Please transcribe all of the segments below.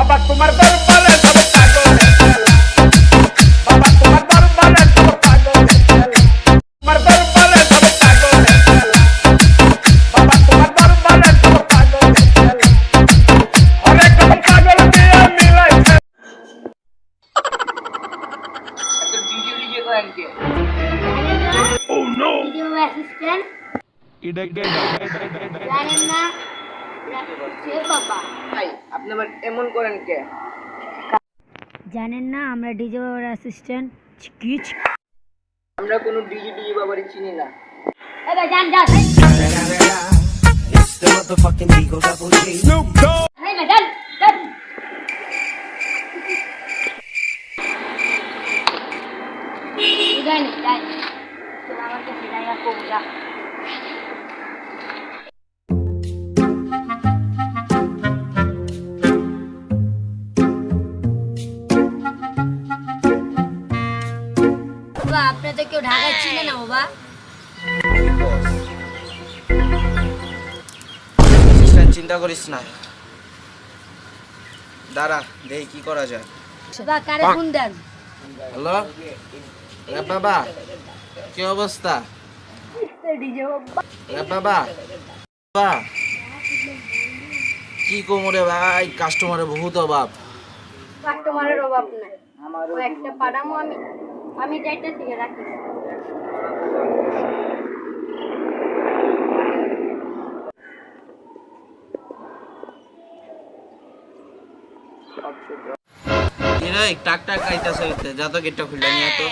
বাবা তোমার দরবারে সব পাগলের খেলা বাবা তোমার দরবারে সব পাগলের খেলা তোমার দরবারে সব পাগলের খেলা বাবা তোমার দরবারে সব পাগলের খেলা অনেক পাগল দিয়ে মিলাইছে ভিডিও অ্যাসিস্ট্যান্ট জানেন না সে বাবা ভাই আপনি আবার এমন করেন কে? জানেন না আমরা ডিজে বাবার অ্যাসিস্ট্যান্ট আমরা কোনো ডিজি ডিজি বাবারই চিনি না। এবার যান It's the motherfucking Eagle Double G. আমার কাছে জায়গা কম যা। বাবা আপনি তো কেউ ঢাকায় চিনে না বাবা। চিন্তা করিস না। দাঁড়া দেখি কি করা যায়। বাবা কারে ফোন দেন? হ্যালো? রে বাবা কি অবস্থা? রে বাবা বাবা। কি কোমরে ভাই কাস্টমারের বহুত অভাব। কাস্টমারের অভাব নাই। একটা পাঠামো আমি। আমি চারটা থেকে রাখি। টাক টাক আইতাছে হইতে যা তো গেটটা খুলে নিয়ে তো।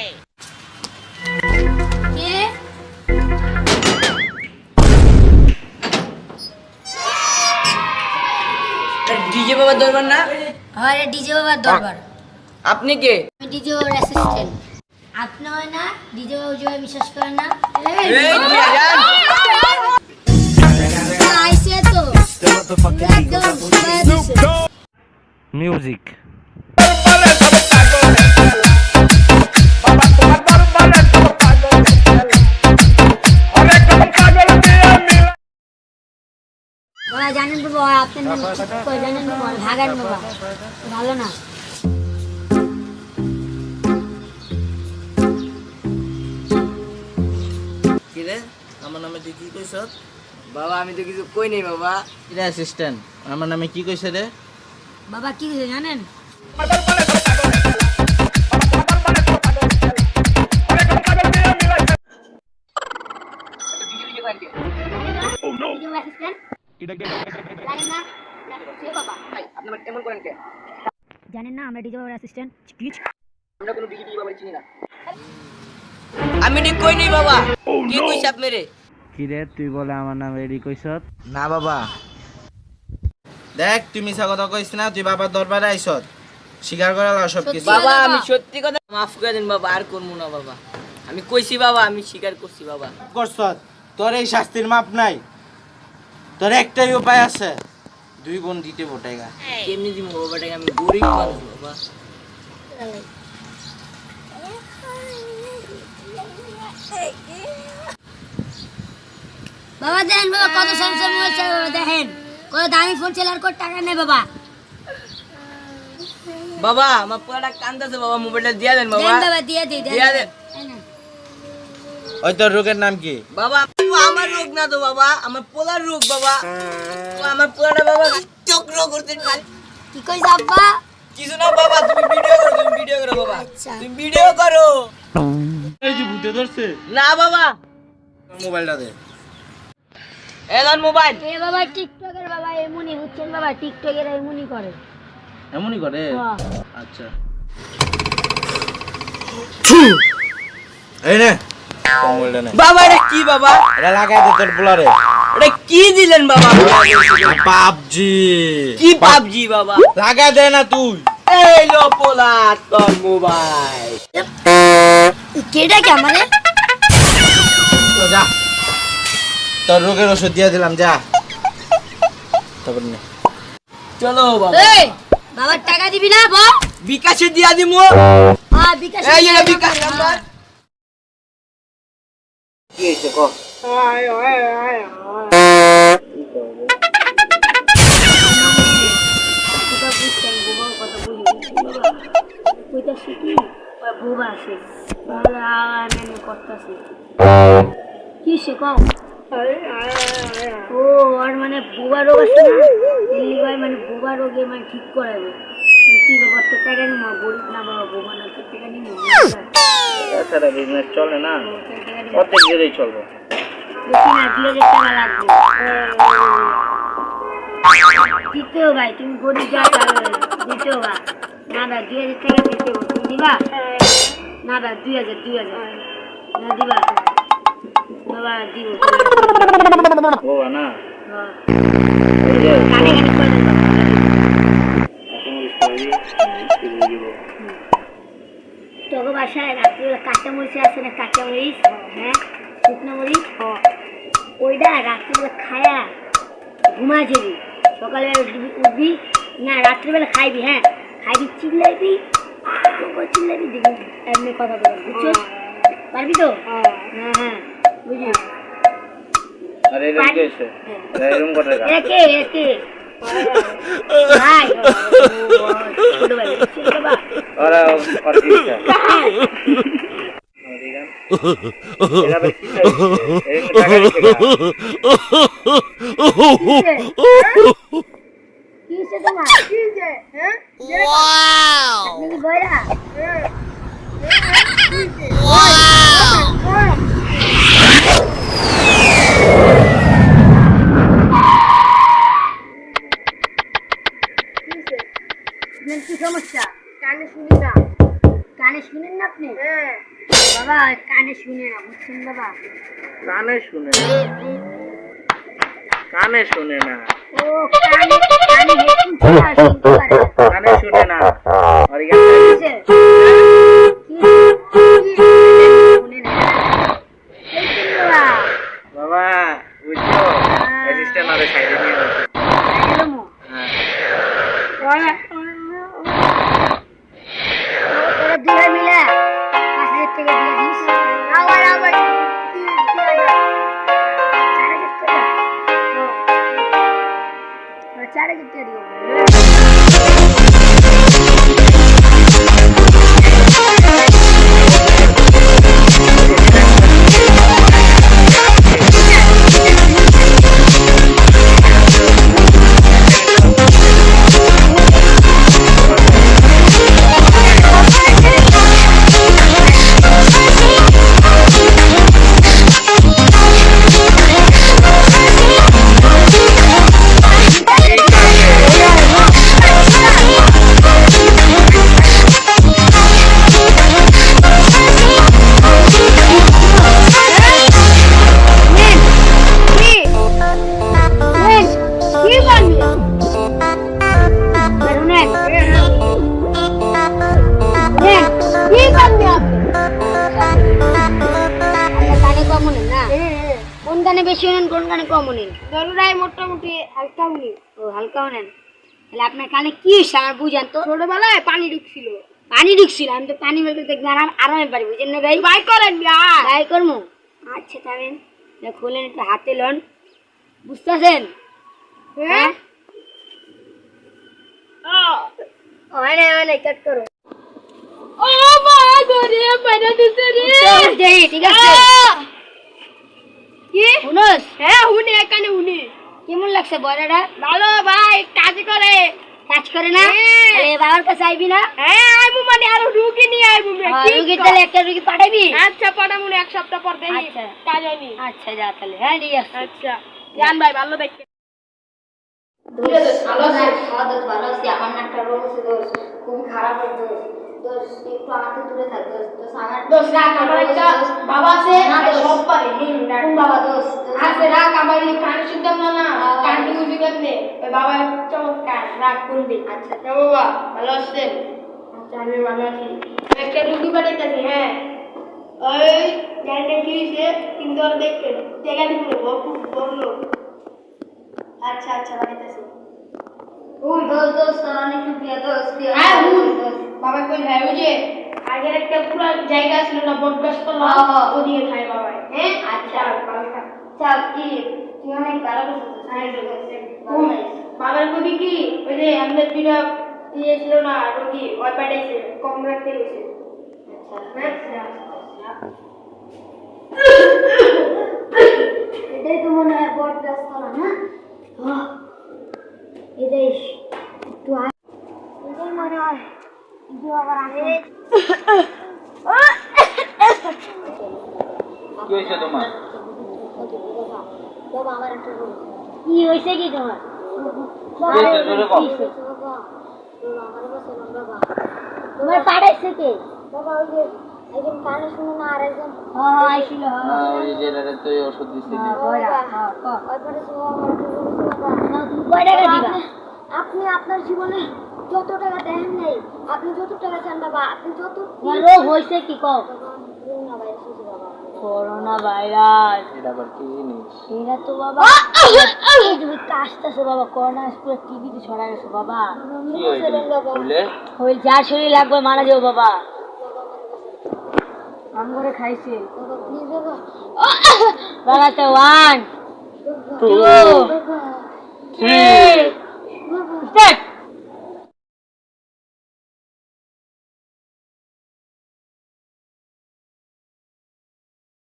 ডিজে বাবার দরবার না? হয় ডিজে বাবার দরবার। আপনি কে? আমি ডিজে বাবার অ্যাসিস্ট্যান্ট আপনি হয় না। যেভাবে বিশ্বাস করেন না। মিউজিক। জানেন বাবা আপনি কই জানেন বাবা ভাগান বাবা ভালো না। রে? আমার নামে তুই কি কইছ বাবা আমি তো কিছু কই নেই বাবা। রে অ্যাসিস্ট্যান্ট আমার নামে কি কইছে রে? বাবা কি হয়েছে জানেন? অ্যাসিস্ট্যান্ট জানেন না? সে বাবা। ভাই আপনি আবার এমন করেন কে? জানেন না আমরা ডিজে বাবার অ্যাসিস্ট্যান্ট আমরা কোনো ডিজি ডিজি বাবারই চিনি না। আমি ঠিক কই নেই বাবা? কে কইছে আপনি রে কি রে তুই বলে আমার নাম রেডি কইছ না বাবা। দেখ তুই মিছা কথা কইছ না তুই বাবার দরবারে আইছত স্বীকার করে লাও সব কিছু বাবা। আমি সত্যি কথা মাফ করে দিন বাবা আর করব না বাবা। আমি কইছি বাবা আমি স্বীকার করছি বাবা। করছ তোর এই শাস্তির মাপ নাই। তোর একটাই উপায় আছে। দুই গুণ দিতে বোটাইগা কেমনি দিব বাবাটাকে? আমি গরিব মানুষ বাবা। বাবা দেখেন বাবা কত স্যামসাং মোবাইল চাই বাবা দেখেন। কত দামি ফোন চালার কত টাকা নেই বাবা। বাবা আমার পুরাটা কান্দাছে বাবা মোবাইলটা দিয়া দেন বাবা। দেন বাবা দিয়ে দিই দিয়া দেন। ওই তোর রোগের নাম কি? বাবা আমার রোগ না তো বাবা আমার পোলার রোগ বাবা। আমার পোলাটা বাবা চক্র করতে কি কইছ আব্বা? কিছু না বাবা তুমি ভিডিও করো তুমি ভিডিও করো বাবা। আচ্ছা। তুমি ভিডিও করো। এই যে ভূতে ধরছে। না বাবা। মোবাইলটা দে। এলান মোবাইল। এ বাবা টিকটকের বাবা এমনই বুঝছেন বাবা টিকটকের এমনই করে। এমনই করে? হ্যাঁ। আচ্ছা। এই নে। মোবাইলটা নে। বাবা এটা কি বাবা? এটা লাগাই দে তোর বুলারে এটা কি দিলেন বাবা? পাবজি। কি পাবজি বাবা? লাগাই দে না তুই। এই লো পোলা তোর মোবাইল। কেডা কি আমারে যা। তোর রোগের ওষুধ দিয়ে দিলাম যা। তারপর নে। চলো বাবা। এই বাবার টাকা দিবি না বল। বিকাশে দিয়া দিমু। হ্যাঁ বিকাশ এই যে বিকাশ নাম্বার। কি হয়েছে ক? কি ওই আছে তাহলে আমি করতেছি কি? সে কও ও আর মানে বুবা রোগ আছে না? দিল্লি ভাই মানে বুবা রোগে মানে ঠিক করাবে। মানে কি ব্যাপার? তো টাকা নিম গরিব না বাবা বুবা না তো টাকা নিম তাছাড়া বিজনেস চলে না? অর্ধেক জোরেই চলবে? না দুই হাজার টাকা লাগবে। দিতেও ভাই তুমি গরিব যা দিতেও ভাই না ভাই দুই হাজার টাকা দিতে তুমি দিবা? না ভাই দুই হাজার দুই হাজার। না দিবা। দিব না কানে কানে করে দেবো দিব, দিব। তোকে বাসায় রাত্রিবেলা কাঁচা মরিচ আছে না কাঁচা মরিচ? হ্যাঁ? শুকনো মরিচ? ওইটা রাত্রিবেলা খায়া ঘুমা যাবি। সকালবেলা উঠবি না রাত্রিবেলা খাইবি হ্যাঁ? খাইবি চিল্লাইবি চিল্লাইবি দেখবি এমনি কথা বলবি বুঝছ পারবি তো? হ্যাঁ হ্যাঁ। আর এরকম কি হয়েছে? এরকম করে কে কে ভাই ওরা কি। এরা আবার কি দিচ্ছে না। কি হয়েছে তোমার আপনি কি বয়রা আপনার কি সমস্যা? কানে শুনি না। কানে শুনেন না আপনি? বাবা কানে শুনে না বুঝছেন বাবা? কানে শুনে কানে শুনে না। ও কানে হেডফোন শুনে না। আর ওরা চার হাজার টাকা গানে নেন মোটামুটি হালকা নেন ও হালকাও নেন তাহলে আপনার কানে কি হয়েছে আমার বুঝেন তো? ছোটবেলায় পানি ঢুকছিল। পানি ঢুকছিল? আমি তো পানি বের করতে আরাম আরামে পারি বুঝেন না ভাই? বাই করেন বাই করব আচ্ছা তাহলে খোলেন একটু হাতে লন। বুঝতেছেন? হ্যাঁ? হয়? না হয় না কাট করো। ও মা রে। ঠিক আছে। শুনোস হ্যাঁ হুনি এখানে হুনি। কেমন লাগছে বড়াটা ভালো ভাই কাজ করে। কাজ করে না? হ্যাঁ। তাহলে বাবার কাছে আইবি না? হ্যাঁ আইবু মানে আরও রুগী নিয়ে আইবু কি রুগীর তাহলে একটা রুগী পাঠাবি? আচ্ছা পাঠামুনি এক সপ্তাহ পর দেখি। আচ্ছা। কাজ হয়নি। আচ্ছা যা তাহলে। হ্যাঁ ঠিক আছে আচ্ছা। জান ভাই ভালো দেখে ভালো আছে খাওয়া দাওয়া ভালো আছে আমার নাকটা রোগ আছে দোষ খুব খারাপ হচ্ছে দোষ একটু আমার থেকে দূরে থাক দোষ দোষ আমার দোষ রাখ আমার একটা বাবা আছে না, আর দোষ। সব পারে হুম রাখ কোন বাবা দোষ দোষ আছে রাখ আমার এই কান শুনতাম না না হ্যাঁ। কান বুঝি কেমনে ওই বাবা চমৎকার রাখ করবি আচ্ছা হ্যাঁ বাবা ভালো আছেন আচ্ছা আমি ভালো আছি একটা রুগী পাঠাইতেছি হ্যাঁ ওই জানটা কি হয়েছে কিন্তু আর দেখবেন জায়গা দিব খুব বড় লোক আচ্ছা আচ্ছা পাঠাইতেছি হুন দোষ দোষ তোর অনেক প্রিয় দোষ হ্যাঁ দোষ। বাবা কই হ্যাঁ ওই যে আগের একটা পুরো জায়গা ছিল না বট গাছ হ্যাঁ, হ্যাঁ। ওদিকে খায় বাবা হ্যাঁ আচ্ছা। ভালো। আচ্ছা কি তুই অনেক ভালো হ্যাঁ, ভালো বাবার কবি কি? ওই যে আমাদের দুইটা ইয়ে ছিল না রোগী ওই পাঠাইছে কম রাখতে গেছে হ্যাঁ? এটাই তো মনে হয় বট গাছতলা না? আহ, এটাই একটু এটাই মনে হয় আবার আগে কি হয়েছে তোমার। কি হয়েছে কি তোমার। তোমার পাঠাইছে কে? বাবা ওই যে একজন কানে শুনে না আর একজন হ্যাঁ হ্যাঁ আইছিল হ্যাঁ ওই যে তো ওষুধ দিছিলি আপনি আপনার জীবনে যত টাকা দেন নাই আপনি যত টাকা চান বাবা আপনি যত রোগ হয়েছে কি কম করোনা ভাইরাস এটা আবার কি জিনিস এটা তো বাবা এই যে বাবা করোনা পুরো টিভিতে ছড়া গেছে বাবা। যার শরীর লাগবে মারা যাব বাবা। আম করে খাইছে। বাবা তো ওয়ান। টু। three, start!